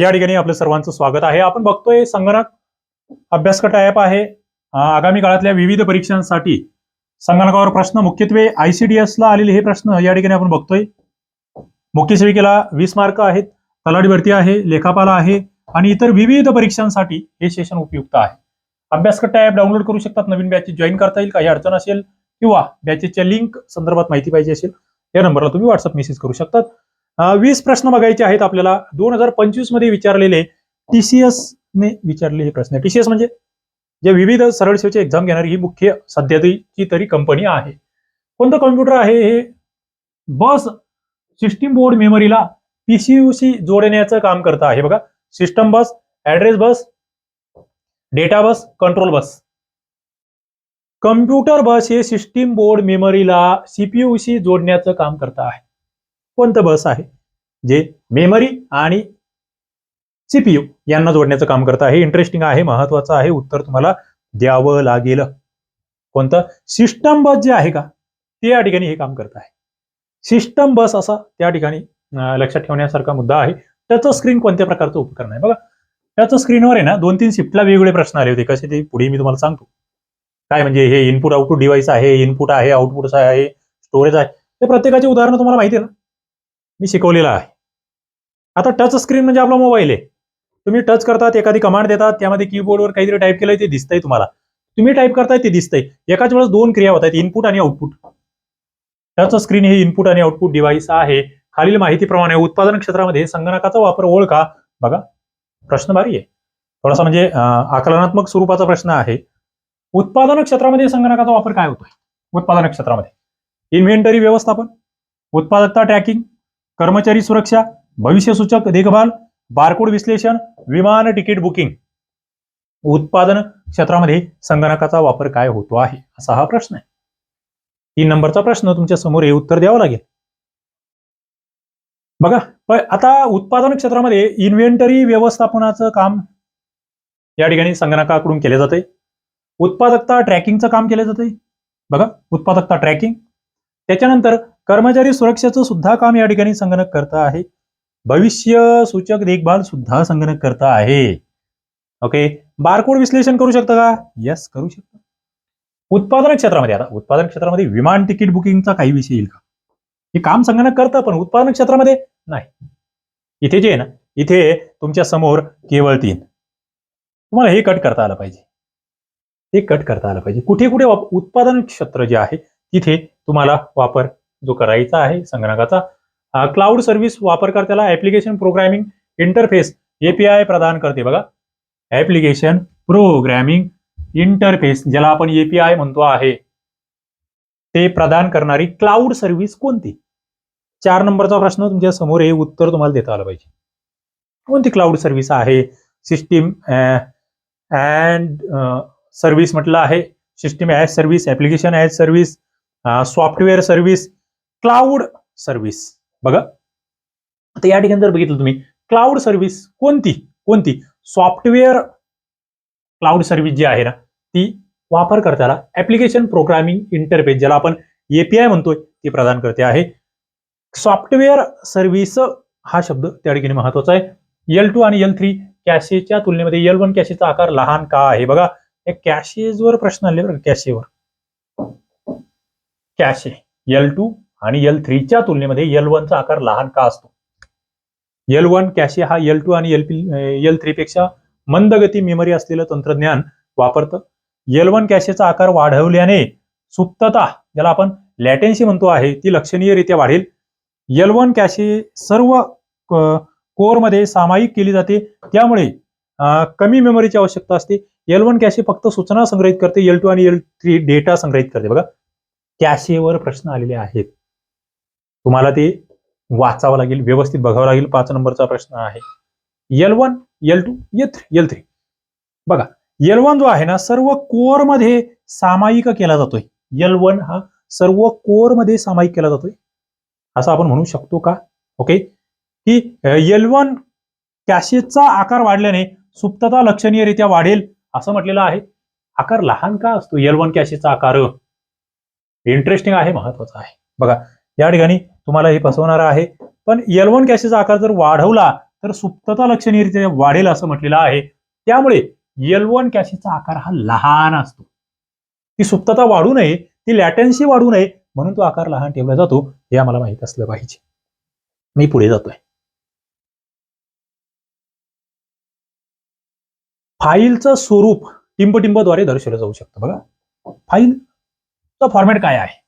या ठिकाणी आपलं सर्वांचं स्वागत आहे. आपण बघतोय संगणक अभ्यासकट ॲप आहे. आगामी काळातल्या विविध परीक्षांसाठी संगणकावर प्रश्न मुख्यत्वे आयसीडीएस ला आलेले हे प्रश्न या ठिकाणी आपण बघतोय. मुख्य सेविकेला वीस मार्क आहेत तलाठी भरती आहे लेखापाला आहे आणि इतर विविध परीक्षांसाठी हे सेशन उपयुक्त आहे. अभ्यासकट्टा ॲप डाउनलोड करू शकतात नवीन बॅचेस जॉईन करता येईल काही अडचण असेल किंवा बॅचेसच्या लिंक संदर्भात माहिती पाहिजे असेल या नंबरला तुम्ही व्हॉट्सअप मेसेज करू शकतात. वीस प्रश्न बघायचे आहेत आपल्याला. दोन हजार पंचवीसमध्ये विचारलेले टीसीएस ने विचारलेले हे प्रश्न. टीसीएस म्हणजे जे विविध सरळ सेवेची एक्झाम घेणारी ही मुख्य सध्याची तरी कंपनी आहे. कोणतं कॉम्प्युटर आहे हे? बस सिस्टीम बोर्ड मेमरीला पीसीयूसी जोडण्याचं काम करत आहे. बघा system bus address bus data bus control bus. Computer bus हे सिस्टीम बोर्ड मेमरीला सीपीयूशी जोडण्याचं काम करत आहे. कोणतं बस आहे? जे मेमरी आणि सीपीयू यांना जोडण्याचं काम करत आहे. इंटरेस्टिंग आहे महत्वाचं आहे. उत्तर तुम्हाला द्यावं लागेल. कोणतं? सिस्टम बस जे आहे का? ते या ठिकाणी हे काम करत आहे. सिस्टम बस असा त्या ठिकाणी लक्षात ठेवण्यासारखा मुद्दा आहे. त्याचं स्क्रीन कोणत्या प्रकारचं उपकरण आहे? बघा टच स्क्रीनवर आहे ना दोन तीन शिफ्टला वेगवेगळे प्रश्न आले होते. कसे ते पुढे मी तुम्हाला सांगतो. काय म्हणजे हे इनपुट आउटपुट डिव्हाइस आहे इनपुट आहे आउटपुट आहे स्टोरेज आहे. ते प्रत्येकाचे उदाहरण तुम्हाला माहिती आहे ना? मी शिकवलेलं आहे. आता टच स्क्रीन म्हणजे आपला मोबाईल आहे. तुम्ही टच करतात एखादी कमांड देतात त्यामध्ये कीबोर्डवर काहीतरी टाईप केलंय ते दिसतंय तुम्हाला. तुम्ही टाईप करताय ते दिसतंय. एकाच वेळेस दोन क्रिया होत आहेत इनपुट आणि आउटपुट टच स्क्रीन हे इनपुट आणि आउटपुट डिव्हाइस आहे. खालील माहितीप्रमाणे उत्पादन क्षेत्रामध्ये संगणकाचा वापर ओळखा. बघा प्रश्न भारी आहे. थोडासा म्हणजे आकलनात्मक स्वरूपाचा प्रश्न आहे. उत्पादन क्षेत्रामध्ये संगणकाचा वापर काय होतोय? उत्पादन क्षेत्रामध्ये. इन्व्हेंटरी व्यवस्थापन उत्पादकता ट्रॅकिंग कर्मचारी सुरक्षा भविष्यसूचक देखभाल बारकोड विश्लेषण विमान तिकीट बुकिंग. उत्पादन क्षेत्रामध्ये संगणकाचा वापर काय होतो आहे? असा हा प्रश्न आहे. तीन नंबरचा प्रश्न तुमच्यासमोर हे उत्तर द्यावं लागेल. बघा आता उत्पादन क्षेत्रामध्ये इन्व्हेंटरी व्यवस्थापनाचं काम या ठिकाणी संगणकाकडून केले जाते उत्पादकता ट्रॅकिंगचं काम केलं जाते बघा उत्पादकता ट्रॅकिंग त्याच्यानंतर कर्मचारी सुरक्षेचं सुद्धा काम या ठिकाणी संगणक करता आहे. भविष्य सूचक देखभाल सुद्धा संगणक करता आहे. ओके बारकोड विश्लेषण करू शकता का? यस करू शकता. उत्पादन क्षेत्रामध्ये आता उत्पादन क्षेत्रामध्ये विमान तिकीट बुकिंगचा काही विषय येईल का? हे काम संगणक करतं पण उत्पादन क्षेत्रामध्ये नाही. इथे जे आहे ना इथे तुमच्यासमोर केवळ तीन. तुम्हाला हे कट करता आलं पाहिजे. हे कट करता आलं पाहिजे. कुठे कुठे उत्पादन क्षेत्र जे आहे तिथे तुम्हाला वापर जो करायचा आहे संगणकाचा क्लाउड सर्व्हिस वापरकर्त्याला ऍप्लिकेशन प्रोग्रामिंग इंटरफेस एपीआय प्रदान करते. बघा ऍप्लिकेशन प्रोग्रॅमिंग इंटरफेस ज्याला आपण एपीआय म्हणतो आहे ते प्रदान करणारी क्लाउड सर्व्हिस कोणती? चार नंबरचा प्रश्न तुमच्यासमोर हे उत्तर तुम्हाला देता आलं पाहिजे. कोणती क्लाउड सर्व्हिस आहे? सिस्टीम अँड सर्व्हिस म्हटलं आहे. System as service application as service software service cloud service बघा. आता या ठिकाणी जर बघितलं तुम्ही क्लाउड सर्व्हिस कोणती? कोणती? सॉफ्टवेअर क्लाउड सर्व्हिस जी आहे ना ती वापरकर्त्याला ऍप्लिकेशन प्रोग्रामिंग इंटरफेस ज्याला आपण एपीआय म्हणतोय ती प्रदान करते आहे. सॉफ्टवेअर सर्व्हिस हा शब्द त्या ठिकाणी महत्त्वाचा आहे. एल टू आणि एल थ्री कॅशेच्या तुलनेमध्ये एल वन कॅशेचा आकार लहान का आहे? बघा कॅशेजवर प्रश्न आले बरं कॅशेवर. कॅशे एल टू आणि एल थ्रीच्या तुलनेमध्ये एल वनचा आकार लहान का असतो? एल वन कॅशे हा एल टू आणि एल पी एल थ्री पेक्षा मंदगती मेमरी असलेलं तंत्रज्ञान वापरतं. एल वन कॅशेचा आकार वाढवल्याने सुप्तता ज्याला आपण लॅटेन्सी म्हणतो आहे ती लक्षणीयरित्या वाढेल. एल वन कॅशे सर्व कोरमध्ये सामायिक केली जाते. त्यामुळे कमी मेमरीची आवश्यकता असते. एल वन कॅशे फक्त सूचना संग्रहित करते. एल टू आणि एल थ्री डेटा संग्रहित करते. बघा कॅशेवर प्रश्न आलेले आहेत. तुम्हाला ते वाचावं लागेल व्यवस्थित बघावं लागेल. पाच नंबरचा प्रश्न आहे. L one L two L three L three बघा एल वन जो आहे ना सर्व कोअरमध्ये सामायिक केला जातोय. एल वन हा सर्व कोअरमध्ये सामायिक केला जातोय. असं आपण म्हणू शकतो का? ओके की एल वन कॅशेचा आकार वाढल्याने सुप्तता लक्षणीयरित्या वाढेल असं म्हटलेलं आहे. आकार लहान का असतो? एल वन कॅशेचा आकार? इंटरेस्टिंग आहे महत्त्वाचा आहे. बघा या ठिकाणी तुम्हाला हे फसवणार आहे. पण एल वन कॅशेचा आकार जर वाढवला तर सुप्तता लक्षणीयरित्या वाढेल असं म्हटलेलं आहे. त्यामुळे एल वन कॅशेचा आकार हा लहान असतो. ती सुप्तता वाढू नये ती लॅटन्सी वाढू नये म्हणून तो आकार लहान ठेवला जातो. हे आम्हाला माहीत असलं पाहिजे. मी पुढे जातोय. फाईलचं स्वरूप टिंबटिंबद्वारे दर्शवलं जाऊ शकतं बघा. फाईलचा फॉर्मॅट काय आहे?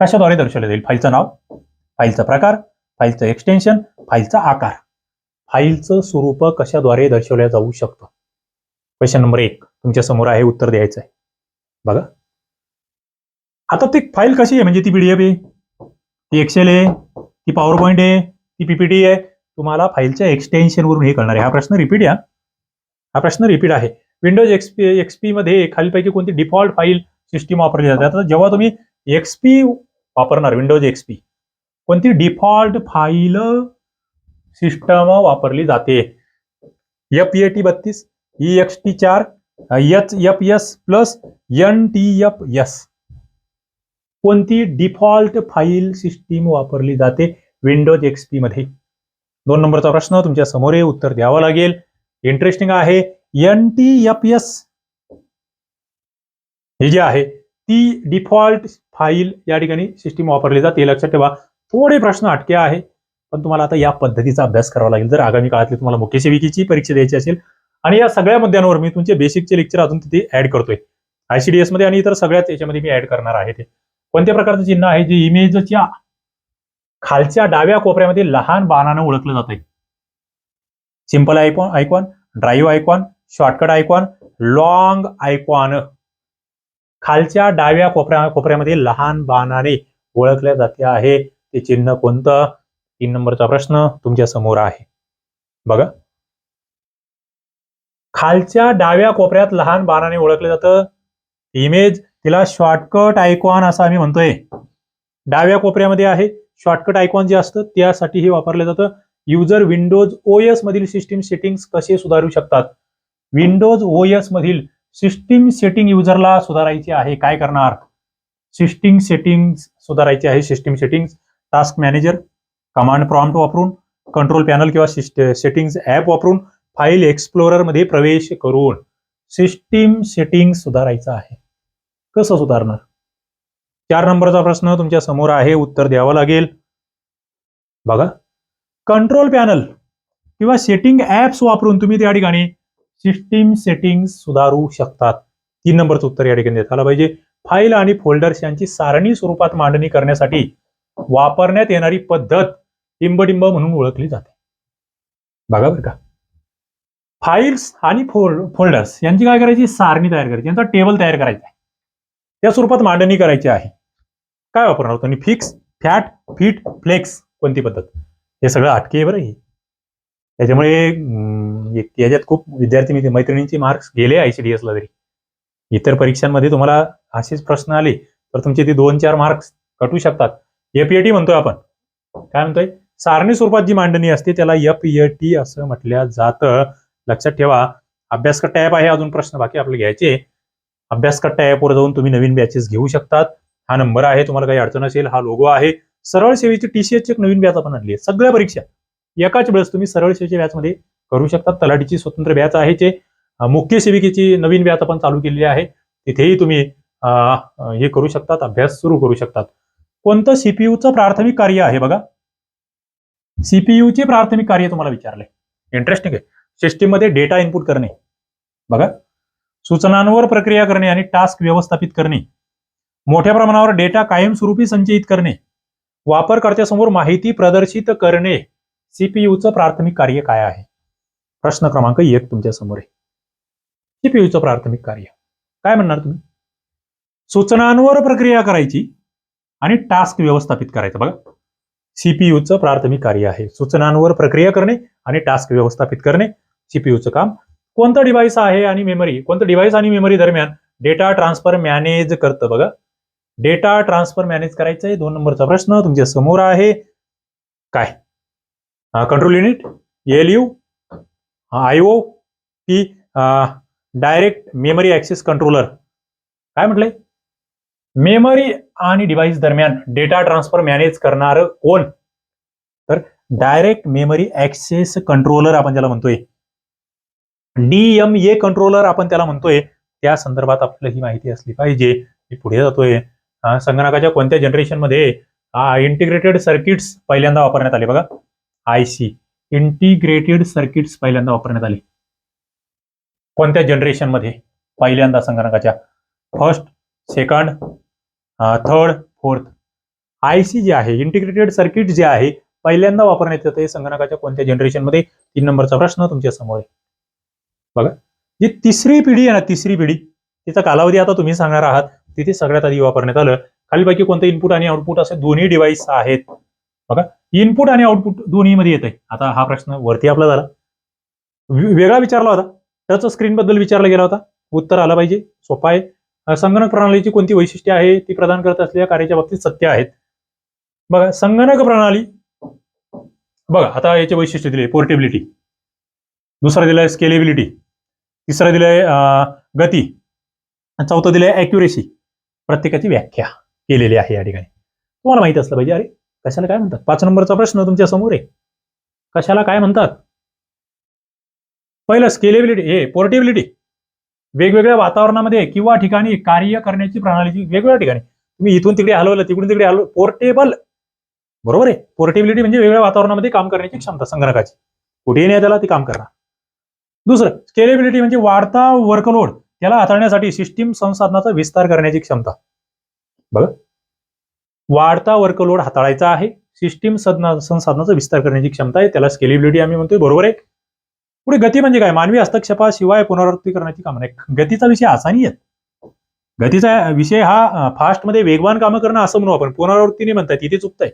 कशाद्वारे दर्शवलं जाईल? फाईलचं नाव फाईलचा प्रकार फाईलचं एक्सटेन्शन फाईलचा आकार. फाईलचं स्वरूप कशाद्वारे दर्शवल्या जाऊ शकतं? क्वेश्चन नंबर एक. तुमच्यासमोर आहे उत्तर द्यायचं आहे. बघा. आता ती फाईल कशी आहे? म्हणजे ती पीडीएफ आहे ती एक्सेल आहे ती पॉवर पॉईंट आहे ती पीपीटी आहे. तुम्हाला फाईलच्या एक्सटेन्शनवरून हे करणार आहे. हा प्रश्न रिपीट या. हा प्रश्न रिपीट आहे. विंडोज एक्सपी एक्सपी मध्ये खालीपैकी कोणती डिफॉल्ट फाईल सिस्टीम वापरली जाते? आता जेव्हा तुम्ही एक्सपी वापरणार विंडोज एक्सपी कोणती डिफॉल्ट फाईल सिस्टम वापरली जाते? एफ ए टी बत्तीस ई एक्स टी चार H F S plus N T F S कोणती डिफॉल्ट फाईल सिस्टीम वापरली जाते? विंडोज एक्सपी मध्ये. दोन नंबरचा प्रश्न तुमच्यासमोर आहे उत्तर द्यावं लागेल. इंटरेस्टिंग आहे. एन टी एफ एस ही जे आहे ती डिफॉल्ट फाईल या ठिकाणी सिस्टीम वापरली जाते. लक्षात ठेवा. थोडे प्रश्न अटके आहे. पण तुम्हाला आता या पद्धतीचा अभ्यास करावा लागेल. जर आगामी काळातली तुम्हाला मुख्य सेविकेची परीक्षा द्यायची असेल आणि या सगळ्या मुद्द्यांवर मी तुमचे बेसिकचे लेक्चर अजून तिथे ऍड करतोय. आयसीडीएसमध्ये आणि इतर सगळ्याच याच्यामध्ये मी ऍड करणार आहे ते. कोणत्या प्रकारचं चिन्ह आहे? जे इमेजच्या खालच्या डाव्या कोपऱ्यामध्ये लहान बाणानं ओळखलं जात आहे simple icon icon drive icon shortcut icon long icon खालच्या डाव्या कोपऱ्या कोपऱ्यामध्ये लहान बाणाने ओळखल्या जाते आहे. ते चिन्ह कोणतं? तीन नंबरचा प्रश्न तुमच्यासमोर आहे. बघा. खालच्या डाव्या कोपऱ्यात लहान बाणाने ओळखलं जातं. इमेज तिला शॉर्टकट आयकॉन असं आम्ही म्हणतोय. डाव्या कोपऱ्यामध्ये आहे. शॉर्टकट आयकॉन जे असतं त्यासाठी हे वापरलं जातं. युजर विंडोज ओएस मधील सिस्टीम सेटिंग्स कसे सुधारू शकतात? विंडोज ओएस मधील सिस्टीम सेटिंग युजरला सुधारायची आहे. काय करणार? सिस्टीम सेटिंग सुधारायची आहे. System settings task manager command prompt वापरून कंट्रोल पॅनल किंवा सेटिंग्स ऍप वापरून फाईल एक्सप्लोररमध्ये प्रवेश करून सिस्टीम सेटिंग सुधारायचं आहे. कसं सुधारणार? चार नंबरचा प्रश्न तुमच्यासमोर आहे. उत्तर द्यावं लागेल. बघा. कंट्रोल पॅनल किंवा सेटिंग ऍप्स वापरून तुम्ही त्या ठिकाणी सिस्टीम सेटिंग सुधारू शकतात. तीन नंबरचं उत्तर या ठिकाणी देत आलं पाहिजे. फाईल आणि फोल्डर्स यांची सारणी स्वरूपात मांडणी करण्यासाठी वापरण्यात येणारी पद्धत टिंबडिंब म्हणून ओळखली जाते. बघा बरं का. फाईल्स आणि फोल्डर्स यांची काय करायची? सारणी तयार करायची. यांचा टेबल तयार करायचा आहे. त्या स्वरूपात मांडणी करायची आहे. काय वापरणार तुम्ही फिक्स फॅट फिट फ्लेक्स कोणती पद्धत? हे सगळं अटके बरं हे. त्याच्यामुळे म्हणजे याच्यात खूप विद्यार्थी मित्र- मैत्रिणींचे मार्क्स गेले आयसीडीएस ला तरी. इतर परीक्षांमध्ये तुम्हाला असेच प्रश्न आले तर तुमचे ते दोन चार मार्क्स कटू शकतात. एपीएटी म्हणतोय आपण. काय म्हणतोय? सारणी स्वरूपात जी मांडणी असते त्याला एफ ए टी असं म्हटल्या जातं. लक्षात ठेवा अभ्यास टॅप आहे अजून प्रश्न बाकी आपले घ्यायचे. अभ्यास टॅपवर जाऊन तुम्ही नवीन बॅचेस घेऊ शकतात. हा नंबर आहे तुम्हाला काही अडचण असेल हा लोगो आहे. सरळ सेवेची टीसीएसची एक नवीन बॅच आपण आणली आहे. सगळ्या परीक्षा एकाच वेळेस तुम्ही सरळ सेवेच्या बॅचमध्ये करू शकतात. तलाठीची स्वतंत्र बॅच आहे जे मुख्य सेविकेची नवीन बॅच आपण चालू केलेली आहे. तिथेही तुम्ही हे करू शकतात अभ्यास सुरू करू शकतात. कोणतं सीपीयूचं प्राथमिक कार्य आहे बघा? सीपीयूचे प्राथमिक कार्य तुम्हाला विचारले. इंटरेस्टिंग आहे. सिस्टीममध्ये डेटा इनपुट करणे. बघा. सूचनांवर प्रक्रिया करणे आणि टास्क व्यवस्थापित करणे. मोठ्या प्रमाणावर डेटा कायमस्वरूपी संचयित करणे. वापरकर्त्यासमोर माहिती प्रदर्शित करणे. सीपीयूचं प्राथमिक कार्य काय आहे? प्रश्न क्रमांक एक तुमच्यासमोर आहे. सीपीयूचं प्राथमिक कार्य. काय म्हणणार तुम्ही? सूचनांवर प्रक्रिया करायची आणि टास्क व्यवस्थापित करायचं. बघा. सीपीयूचं प्राथमिक कार्य आहे. सूचनांवर प्रक्रिया करणे आणि टास्क व्यवस्थापित करणे. सीपीयूचं काम. कोणतं डिव्हाइस आहे आणि मेमरी? कोणतं डिव्हाइस आणि मेमरी दरम्यान डेटा ट्रान्सफर मॅनेज करतं? बघा. डेटा ट्रान्सफर मॅनेज करायचं आहे दोन नंबरचा प्रश्न तुमच्यासमोर आहे. काय? Control unit L U I O P direct memory access controller काय म्हटलंय? मेमरी आणि डिव्हाइस दरम्यान डेटा ट्रान्सफर मॅनेज करणार कोण? तर डायरेक्ट मेमरी ऍक्सेस कंट्रोलर आपण त्याला म्हणतोय. डीएमए कंट्रोलर आपण त्याला म्हणतोय. त्या संदर्भात आपल्याला ही माहिती असली पाहिजे. मी पुढे जातोय. संगणकाच्या कोणत्या जनरेशनमध्ये इंटिग्रेटेड सर्किट्स पहिल्यांदा वापरण्यात आले बघा. आय सी इंटिग्रेटेड सर्किट्स पहिल्यांदा वापरण्यात आले. कोणत्या जनरेशनमध्ये? पहिल्यांदा संगणकाच्या. First second third fourth I C जे आहे इंटिग्रेटेड सर्किट जे आहे पहिल्यांदा वापरण्यात येते संगणकाच्या कोणत्या जनरेशनमध्ये तीन नंबरचा प्रश्न तुमच्यासमोर आहे. बघा जी तिसरी पिढी आहे ना तिसरी पिढी तिचा कालावधी आता तुम्ही सांगणार आहात तिथे सगळ्यात आधी वापरण्यात आलं. खालीपैकी कोणतं इनपुट आणि आउटपुट असे दोन्ही डिव्हाइस आहेत? बघा इनपुट आणि आउटपुट दोन्ही मध्ये येत आहे आता हा प्रश्न वरती आपला झाला. वेगळा विचारला होता. टच स्क्रीन बद्दल विचारला गेला होता. उत्तर आलं पाहिजे. सोपा आहे. संगणक प्रणालीची कोणती वैशिष्ट्ये आहे? ती प्रदान करत असलेल्या कार्याच्या बाबतीत सत्य आहेत. बघा संगणक प्रणाली. बघा आता याचे वैशिष्ट्य दिले. पोर्टेबिलिटी दुसरा दिलाय स्केलेबिलिटी तिसरा दिलाय गती. आणि चौथं दिलंय अॅक्युरेसी प्रत्येकाची व्याख्या केलेली आहे या ठिकाणी. तुम्हाला माहीत असलं पाहिजे. अरे कशाला काय म्हणतात? पाच नंबरचा प्रश्न तुमच्यासमोर आहे. कशाला काय म्हणतात? पहिलं स्केलेबिलिटी हे पोर्टेबिलिटी वेगवेगळ्या वातावरणामध्ये किंवा ठिकाणी कार्य करण्याची प्रणालीची वेगवेगळ्या ठिकाणी. तुम्ही इथून तिकडे हलवलं तिकडून तिकडे हलव पोर्टेबल बरोबर आहे? पोर्टेबिलिटी म्हणजे वेगळ्या वातावरणामध्ये काम करण्याची क्षमता संगणकाची. कुठेही नाही त्याला ती काम करणार. दुसरं स्केलेबिलिटी म्हणजे वाढता वर्कलोड त्याला हाताळण्यासाठी सिस्टीम संसाधनाचा विस्तार करण्याची क्षमता. बघा. वाढता वर्कलोड हाताळायचा आहे. सिस्टीम संसाधनाचा विस्तार करण्याची क्षमता आहे. त्याला स्केलेबिलिटी आम्ही म्हणतोय. बरोबर आहे. पुढे गती म्हणजे काय? मानवी हस्तक्षेपाशिवाय पुनरावृत्ती करण्याची कामं नाही. गतीचा विषय असा नाही आहेत गतीचा विषय हा फास्टमध्ये वेगवान कामं करणं असं म्हणू आपण. पुनरावृत्तीने म्हणताय तिथे चुकतंय.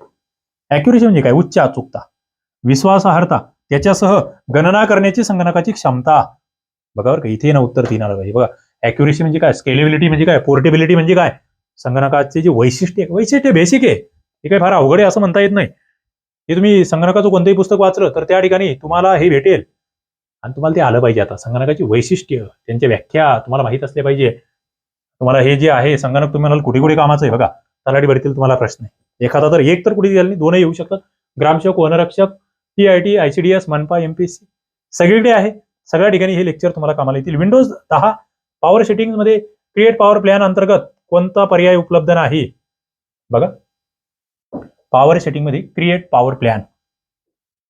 अॅक्युरेसी म्हणजे काय? उच्च अचूकता. विश्वासार्हता. त्याच्यासह गणना करण्याची संगणकाची क्षमता. बघा बरं का इथे ना उत्तर तीन आलं पाहिजे. बघा. अॅक्युरेसी म्हणजे काय? स्केलेबिलिटी म्हणजे काय? पोर्टेबिलिटी म्हणजे काय? संगणकाचे जे वैशिष्ट्य आहे वैशिष्ट्य बेसिक आहे हे काही फार अवघड आहे असं म्हणता येत नाही. हे तुम्ही संगणकाचं कोणतंही पुस्तक वाचलं तर त्या ठिकाणी तुम्हाला हे भेटेल. आणि तुम्हाला ते आलं पाहिजे आता. संगणकाची वैशिष्ट्य त्यांच्या व्याख्या तुम्हाला माहीत असले पाहिजे. तुम्हाला हे जे आहे संगणक तुम्ही म्हणाल कुठे कुठे कामाचं आहे बघा. तलाठी भरतील तुम्हाला प्रश्न आहे. एखादा तर एक तर कुठे दिला नाही दोनही येऊ शकतात. ग्रामसेवक वनरक्षक टी आय टी आयसीडीएस मनपा एमपीएससी सगळीकडे आहे. सगळ्या ठिकाणी हे लेक्चर तुम्हाला कामाला येतील. विंडोज दहा पॉवर सेटिंगमध्ये क्रिएट पॉवर प्लॅन अंतर्गत कोणता पर्याय उपलब्ध नाही? बघा. पॉवर सेटिंगमध्ये क्रिएट पॉवर प्लॅन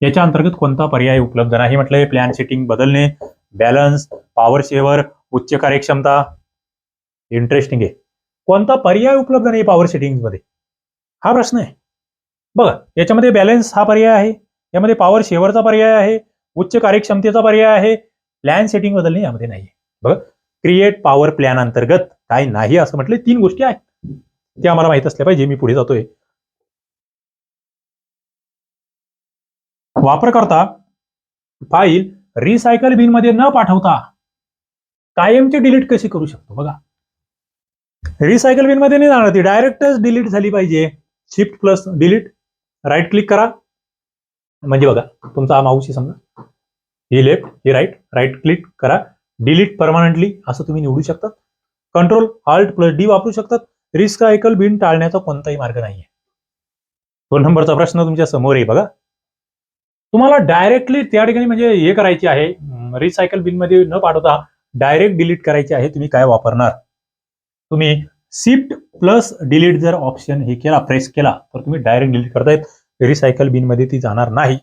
याच्या अंतर्गत कोणता पर्याय उपलब्ध नाही? म्हटलंय प्लॅन सेटिंग बदलणे बॅलन्स पॉवर सेवर उच्च कार्यक्षमता. इंटरेस्टिंग आहे. कोणता पर्याय उपलब्ध नाही पॉवर सेटिंगमध्ये हा प्रश्न आहे. बघा याच्यामध्ये बॅलन्स हा पर्याय आहे. यामध्ये पॉवर शेवरचा पर्याय आहे. उच्च कार्यक्षमतेचा पर्याय आहे. प्लॅन सेटिंग बदलणे यामध्ये नाही बघा. क्रिएट पॉवर प्लॅन अंतर्गत. काय नाही असं म्हटले तीन गोष्टी आहेत. ते आम्हाला माहीत असल्या पाहिजे मी पुढे जातोय. वापरकर्ता फाईल रिसायकल बिनमध्ये न पाठवता कायमची डिलीट कशी करू शकतो बघा. रिसायकल बिनमध्ये नाही जाणार ती डायरेक्टच डिलीट झाली पाहिजे. Shift plus delete right click करा. म्हणजे बघा तुमचा हा माऊस आहे समजा. ही लेफ्ट ही राईट राईट क्लिक करा. डिलीट परमानंटली असं तुम्ही निवडू शकतात. कंट्रोल आल्ट प्लस डी वापरू शकतात. रिस्क ऐकल बिन टाळण्याचा कोणताही मार्ग नाहीये. दोन नंबरचा प्रश्न तुमच्यासमोर आहे बघा. तुम्हाला डायरेक्टली त्या ठिकाणी म्हणजे हे करायची आहे. रिसायकल बिनमध्ये न पाठवता डायरेक्ट डिलीट करायची आहे. तुम्ही काय वापरणार? तुम्ही शिफ्ट प्लस डिलीट जर ऑप्शन हे केला प्रेस केला तर तुम्ही डायरेक्ट डिलीट करतायत. रिसायकल बिनमध्ये ती जाणार नाही.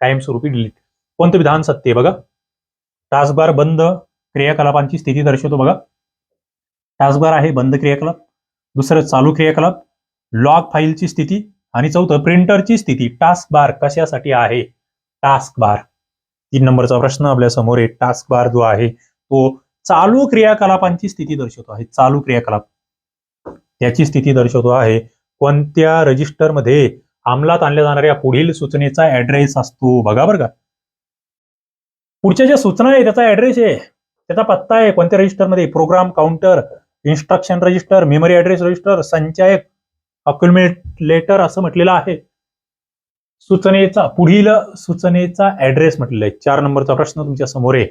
कायमस्वरूपी डिलीट कोणतं विधान सत्य आहे बघा? टास्कबार बंद क्रियाकलापांची स्थिती दर्शवतो बघा. टास्कबार आहे बंद क्रियाकलाप. दुसरं चालू क्रियाकलाप. लॉग फाईलची स्थिती आणि चौथं प्रिंटरची स्थिती. टास्क बार कशासाठी आहे? टास्क बार तीन नंबरचा प्रश्न आपल्यासमोर आहे. टास्क बार जो आहे तो चालू क्रियाकलापांची स्थिती दर्शवतो आहे. चालू क्रियाकलाप. त्याची स्थिती दर्शवतो आहे. कोणत्या रजिस्टरमध्ये अंमलात आणल्या जाणाऱ्या पुढील सूचनेचा ऍड्रेस असतो? बघा बरं का. पुढच्या ज्या सूचना आहे त्याचा ऍड्रेस आहे. त्याचा पत्ता आहे. कोणत्या रजिस्टरमध्ये program counter instruction register memory address register संचायक accumulator असं म्हटलेलं आहे. सूचनेचा पुढील सूचनेचा ऍड्रेस म्हटलेला आहे. चार नंबरचा प्रश्न तुमच्यासमोर आहे.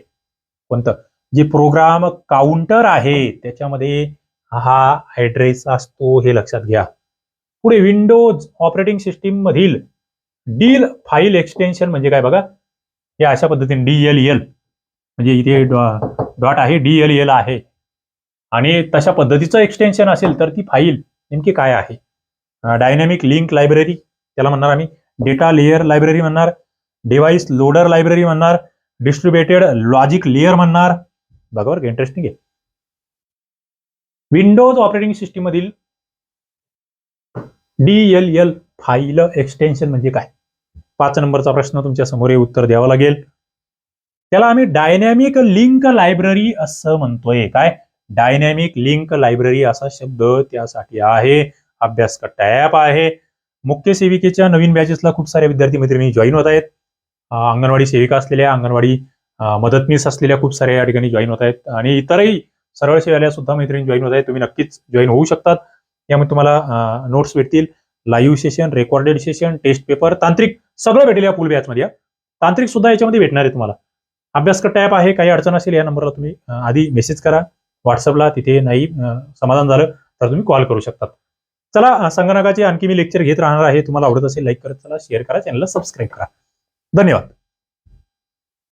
कोणतं? जे प्रोग्राम काउंटर आहे त्याच्यामध्ये हा ऍड्रेस असतो हे लक्षात घ्या. पुढे विंडोज ऑपरेटिंग सिस्टीम मधील डील फाईल एक्सटेन्शन म्हणजे काय बघा? हे अशा पद्धतीने डीएलएल एल म्हणजे इथे डॉट आहे डीएलएल एल आहे. आणि तशा पद्धतीचं एक्सटेन्शन असेल तर ती फाईल नेमकी काय आहे? डायनॅमिक लिंक लायब्ररी त्याला म्हणणार आम्ही. डेटा लेअर लायब्ररी म्हणणार. डिव्हाइस लोडर लायब्ररी म्हणणार. डिस्ट्रीब्युटेड लॉजिक लेअर म्हणणार. बघा इंटरेस्टिंग आहे. विंडोज ऑपरेटिंग सिस्टीम मधील डी एल फाईल एक्सटेन्शन म्हणजे काय? पाच नंबरचा प्रश्न तुमच्यासमोर हे उत्तर द्यावं लागेल. त्याला आम्ही डायनॅमिक लिंक लायब्ररी असं म्हणतोय. काय? डायनॅमिक लिंक लायब्ररी असा शब्द त्यासाठी आहे. अभ्यास टॅप आहे. मुख्य सेविकेच्या नवीन बॅचेसला खूप सारे विद्यार्थी मैत्रिणी जॉईन होत आहेत. अंगणवाडी सेविका असलेल्या अंगणवाडी मदतनीस असलेल्या खूप साऱ्या या ठिकाणी जॉईन होत आहेत. आणि इतरही सरळ सेवाल्या सुद्धा मैत्रिणी जॉईन होत आहेत. तुम्ही नक्कीच जॉईन होऊ शकतात. यामध्ये तुम्हाला नोट्स भेटतील. Live session recorded session test paper तांत्रिक सगळं भेटेल या फुल बॅचमध्ये तांत्रिक सुद्धा याच्यामध्ये भेटणार आहे तुम्हाला. अभ्यासक टॅप आहे. काही अडचण असेल या नंबरला तुम्ही आधी मेसेज करा. व्हॉट्सअपला तिथे नाही समाधान झालं तर तुम्ही कॉल करू शकतात. चला संगणकाचे आणखी मी लेक्चर घेत राहणार आहे. तुम्हाला आवडत असेल लाईक करत चला शेअर करा चॅनलला सबस्क्राईब करा. धन्यवाद.